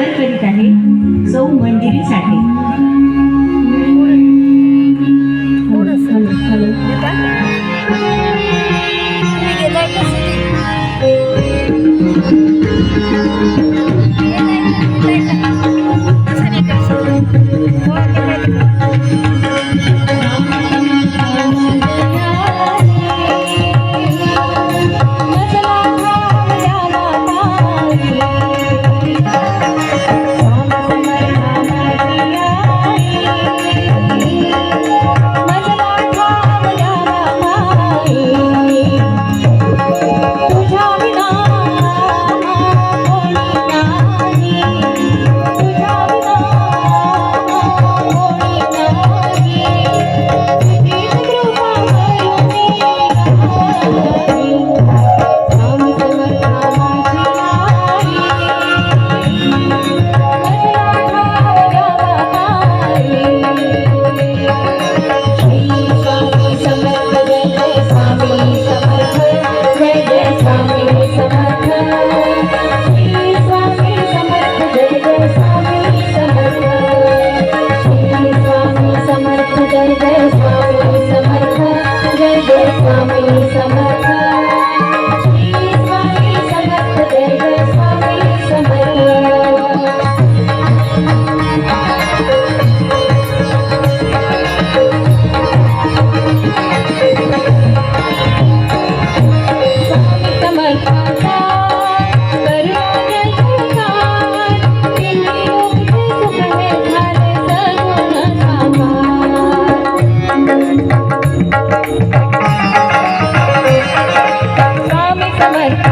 सादर करीत आहे. सौ मंजिरी साठे দেশে Bye.